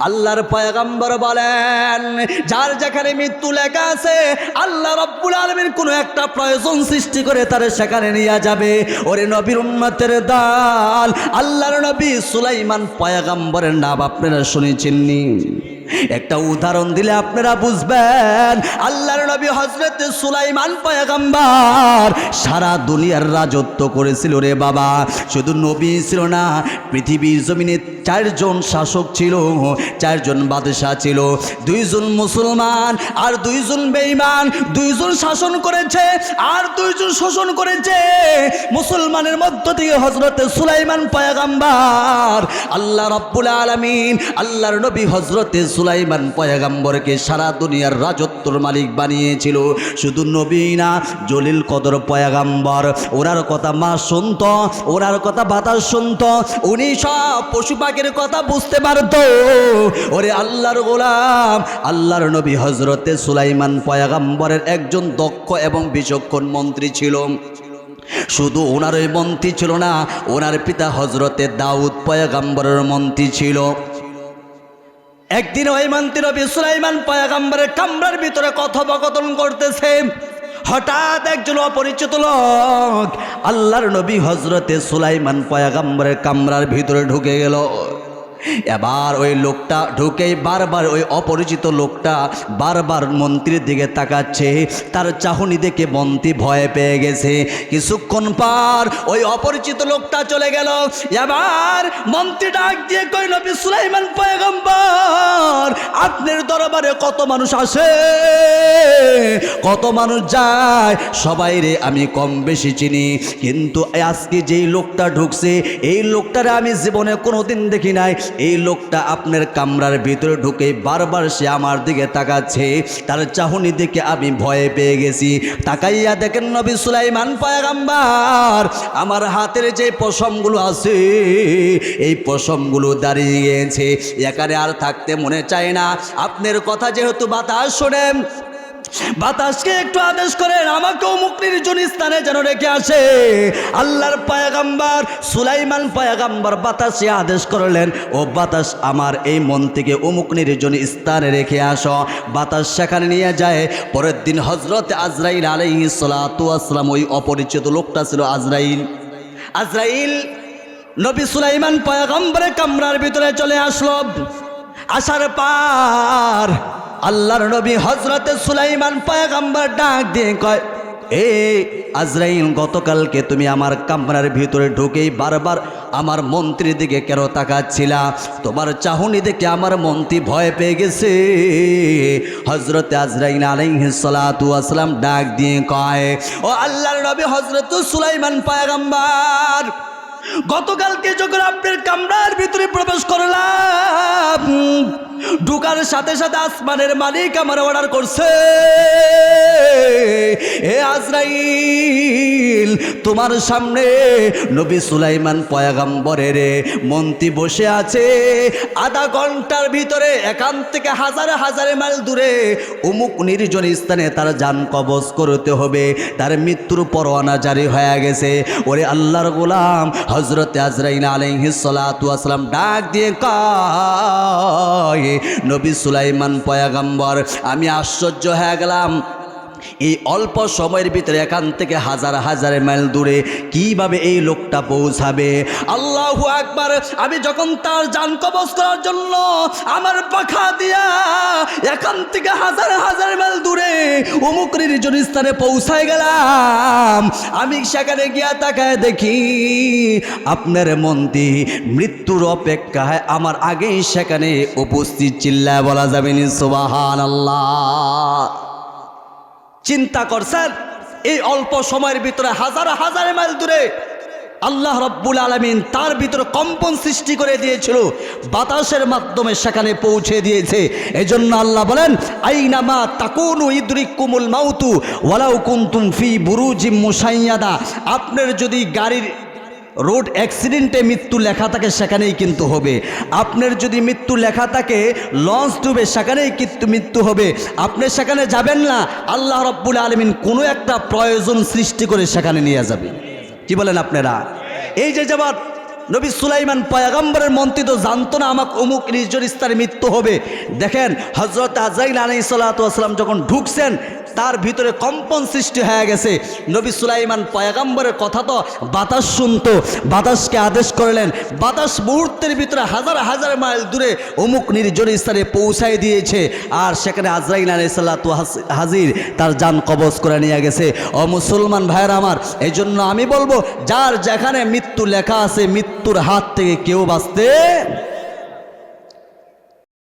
আল্লাহর পয়গম্বর বলেন, যার যেখানে মৃত্যু লেখা আছে, আল্লাহ রব্বুল আলমীর কোনো একটা প্রয়োজন সৃষ্টি করে তার সেখানে নিয়ে যাবে। ওরে নবীর উন্মতের দাল, আল্লাহর নবী সুলাইমান পয়গম্বরের নাম আপনারা শুনেছেননি একটা উদাহরণ দিলে আপনারা বুঝবেন। আল্লাহর নবী হজরত সুলাইমান পয়গম্বর সারা দুনিয়ার রাজত্ব করেছিল রে বাবা। শুধু নবী ছিল না পৃথিবীর জমিনে চারজন শাসক ছিল, চারজন বাদশাহ ছিল। দুইজন মুসলমান আর দুইজন বেঈমান। দুইজন শাসন করেছে আর দুইজন শোষণ করেছে। মুসলমানের মধ্য থেকে হজরতে সুলাইমান পয়গাম্বার আল্লাহ রব্বুল আলমিন, আল্লাহর নবী হজরতে সুলাইমান পয়গাম্বরকে সারা দুনিয়ার রাজত্বর মালিক বানিয়েছিল। শুধু নবী না, জলিল কদর পয়গাম্বর, ওনার কথা মা শুনত, ওনার কথা বাতাস শুনত, উনি সব পশু পাখির কথা বুঝতে পারত। ওরে আল্লাহর গোলাম, আল্লাহর নবী হজরতে সুলাইমান পয়গাম্বরের একজন দক্ষ এবং বিচক্ষণ মন্ত্রী ছিল। শুধু ওনার ওই মন্ত্রী ছিল না, ওনার পিতা হজরতে দাউদ পয়গাম্বরের মন্ত্রী ছিল। একদিন ওই মন্ত্রী নবী সুলাইমান পয়াগাম্বরের কামরার ভিতরে কথোপকথন করতেছে। হঠাৎ একজন অপরিচিত লোক আল্লাহর নবী হজরতে সুলাইমান পয়াগাম্বরের কামরার ভিতরে ঢুকে গেল। এবার ওই লোকটা ঢুকেই বারবার ওই অপরিচিত লোকটা বারবার মন্ত্রীর দিকে তাকাচ্ছে। তার চাহনি দেখে মন্ত্রী ভয় পেয়ে গেছে। কিছুক্ষণ পর ওই অপরিচিত লোকটা চলে গেল। এবার মন্ত্রী ডাক দিয়ে কই নবী সুলাইমান পয়গম্বর, আপনার দরবারে কত মানুষ আসে? কত মানুষ যায়? সবাই রে আমি কম বেশি চিনি। কিন্তু আজকে যেই লোকটা ঢুকছে, এই লোকটারে আমি জীবনে কোনোদিন দেখি নাই। এই লোকটা আপনার কামরার ভিতরে ঢুকে বারবার সে আমার দিকে তাকাচ্ছে। তার চাহনি দেখে আমি ভয়ে পেয়ে গেছি। তাকাইয়া দেখেন নবী সুলাইমান পয়গাম্বার, আমার হাতের যে পশমগুলো আছে, এই পশমগুলো দাঁড়িয়ে গিয়েছে এখানে আর থাকতে মনে চায় না। আপনার কথা যেহেতু বাতাস শোনেন বাতাসকে একটু আদেশ করেন, আমাকেও মুক্তির জন্য স্থানে যেন রেখে আসে। আল্লাহর পায়াগাম্বার, সুলাইমান পায়াগাম্বার বাতাসে আদেশ করলেন, ও বাতাস, আমার এই মন থেকে অমুক নির্জন স্থানে রেখে আসো। বাতাস সেখানে নিয়ে যায়। পরের দিন হজরত আজরাইল আলাইহি সালাতু আসসালাম ওই অপরিচিত লোকটা ছিল আজরাইল। আজরাইল নবী সুলাইমান পয়গম্বরের কামরার ভিতরে চলে আসলো। আসার পার আল্লাহর নবী হজরতে সুলাইমান পয়গম্বর ডাক দিয়ে কয়, এ আজরাইল, গতকালকে তুমি আমার কামরার ভিতরে ঢুকেই বারবার আমার মন্ত্রীর দিকে কেন তাকাচ্ছিলা? তোমার চাহনি দেখে আমার মন্ত্রী ভয় পেয়ে গেছে। হজরতে আজরাইল আলাইহিস সালাতু আসসালাম ডাক দিয়ে কয়, ও আল্লাহর নবী হজরত সুলাইমান পয়গম্বর, গতকালকে যখন আপনার কামরার ভিতরে প্রবেশ করলাম ঢুকার সাথে সাথে আসমানের মালিক আমার অর্ডার করছে। এ আজরাইল, তোমার সামনে নবী সুলাইমান পয়াগাম্বরের মন্ত্রী বসে আছে। আধা ঘণ্টার ভিতরে একান থেকে হাজার হাজারে মাইল দূরে অমুক নির্জন স্থানে তার যান কবজ করতে হবে। তার মৃত্যুর পরোয়ানা জারি হয়ে গেছে। ওরে আল্লাহর গোলাম হজরত আজরাইল আলহিসাল্লাম ডাক দিয়ে কয় নবী সুলাইমান পয়াগম্বর আমি আশ্চর্য হয়ে গেলাম। এই অল্প সময়ের ভিতরে এখান থেকে হাজার হাজার মাইল দূরে কীভাবে এই লোকটা পৌঁছাবে? আল্লাহ আকবার, আমি যখন তার যান কবজ করার জন্য আমার পাখা দিয়া এখান থেকে হাজার হাজার মাইল দূরে অমুক নির্জন স্থানে পৌঁছায় গেলাম। আমি সেখানে গিয়া তাকায় দেখি আপনার মন্ত্রী মৃত্যুর অপেক্ষায় আমার আগেই সেখানে উপস্থিত চিল্লায় বলা যাবে নি সুবাহান আল্লাহ চিন্তা করছেন? এই অল্প সময়ের ভিতরে হাজার হাজার মাইল দূরে আল্লাহ রব্বুল আলমিন তার ভিতরে কম্পন সৃষ্টি করে দিয়েছিল। বাতাসের মাধ্যমে সেখানে পৌঁছে দিয়েছে। এজন্য আল্লাহ বলেন আইনামা তাকুনু ইদ্রিক কুমুল মাউতু ওয়ালাউ কুন্তুম ফি বুরুজিম মুসাইয়াদা। আপনার যদি গাড়ির রোড অ্যাক্সিডেন্টে মৃত্যু লেখা থাকে সেখানেই কিন্তু হবে। আপনার যদি মৃত্যু লেখা থাকে, লঞ্চ ডুবে সেখানেই কিন্তু মৃত্যু হবে। আপনি সেখানে যাবেন না, আল্লাহ রব্বুল আলমিন কোনো একটা প্রয়োজন সৃষ্টি করে সেখানে নিয়ে যাবে। কি বলেন আপনারা? এই যে যাবার নবী সুলাইমান পয়াগম্বরের মন্ত্রী তো জানতো না আমাকে অমুক নির্জন স্থানে মৃত্যু হবে। দেখেন হজরত আজাইল সাল্লাতাম যখন ঢুকছেন তার ভিতরে কম্পন সৃষ্টি হয়ে গেছে। নবী সুলাইমান পয়াগম্বরের কথা তো বাতাস শুনতো, বাতাসকে আদেশ করলেন। বাতাস মুহূর্তের ভিতরে হাজার হাজার মাইল দূরে অমুক নির্জন স্থানে পৌঁছায় দিয়েছে। আর সেখানে আজরাইল আলাই সাল্লাতু হাজির তার যান কবজ করে নিয়ে গেছে। ও মুসলমান ভাইয়ের আমার এই জন্য আমি বলব, যার যেখানে মৃত্যু লেখা আছে, মৃত্যুর হাত থেকে কেউ বাঁচতে